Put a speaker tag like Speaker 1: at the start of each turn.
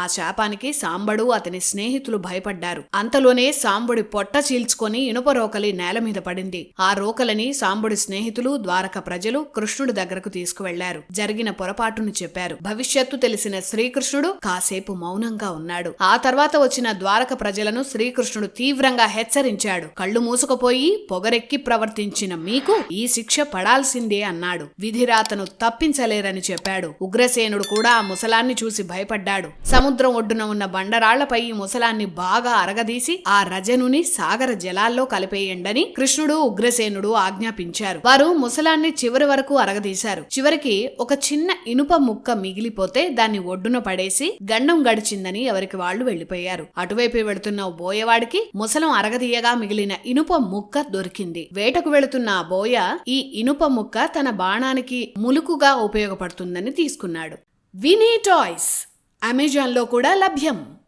Speaker 1: ఆ శాపానికి సాంబడు అతని స్నేహితులు భయపడ్డారు. అంతలోనే సాంబుడి పొట్ట చీల్చుకొని ఇనుప రోకలి నేల మీద పడింది. ఆ రోకలని సాంబుడి స్నేహితులు ద్వారక ప్రజలు కృష్ణుడి దగ్గరకు తీసుకువెళ్ళారు. జరిగిన పొరపాటును చెప్పారు. భవిష్యత్తు తెలిసిన శ్రీకృష్ణుడు కాసేపు మౌనంగా ఉన్నాడు. ఆ తర్వాత వచ్చిన ద్వారక ప్రజలను శ్రీకృష్ణుడు తీవ్రంగా హెచ్చరించాడు. కళ్ళు మూసుకుపోయి పొగరెక్కి ప్రవర్తించిన మీకు ఈ శిక్ష పడాల్సిందే అన్నాడు. విధిరాతను తప్పించలేరని చెప్పాడు. ఉగ్రసేనుడు కూడా ఆ ముసలాన్ని చూసి భయపడ్డాడు. సముద్రం సముద్రం ఒడ్డున ఉన్న బండరాళ్ళపై ఈ ముసలాన్ని బాగా అరగదీసి ఆ రజనుని సాగర జలాల్లో కలిపేయండని కృష్ణుడు ఉగ్రసేనుడు ఆజ్ఞాపించారు. వారు ముసలాన్ని చివరి వరకు అరగదీశారు. చివరికి ఒక చిన్న ఇనుప ముక్క మిగిలిపోతే దాన్ని ఒడ్డున పడేసి గండం గడిచిందని ఎవరికి వాళ్ళు వెళ్ళిపోయారు అటువైపు వెళుతున్న బోయవాడికి ముసలం అరగదీయగా మిగిలిన ఇనుప ముక్క దొరికింది. వేటకు వెళుతున్న ఆ బోయ ఈ ఇనుప ముక్క తన బాణానికి ములుకుగా ఉపయోగపడుతుందని తీసుకున్నాడు. వినీ టాయ్స్! అమెజాన్లో కూడా లభ్యం.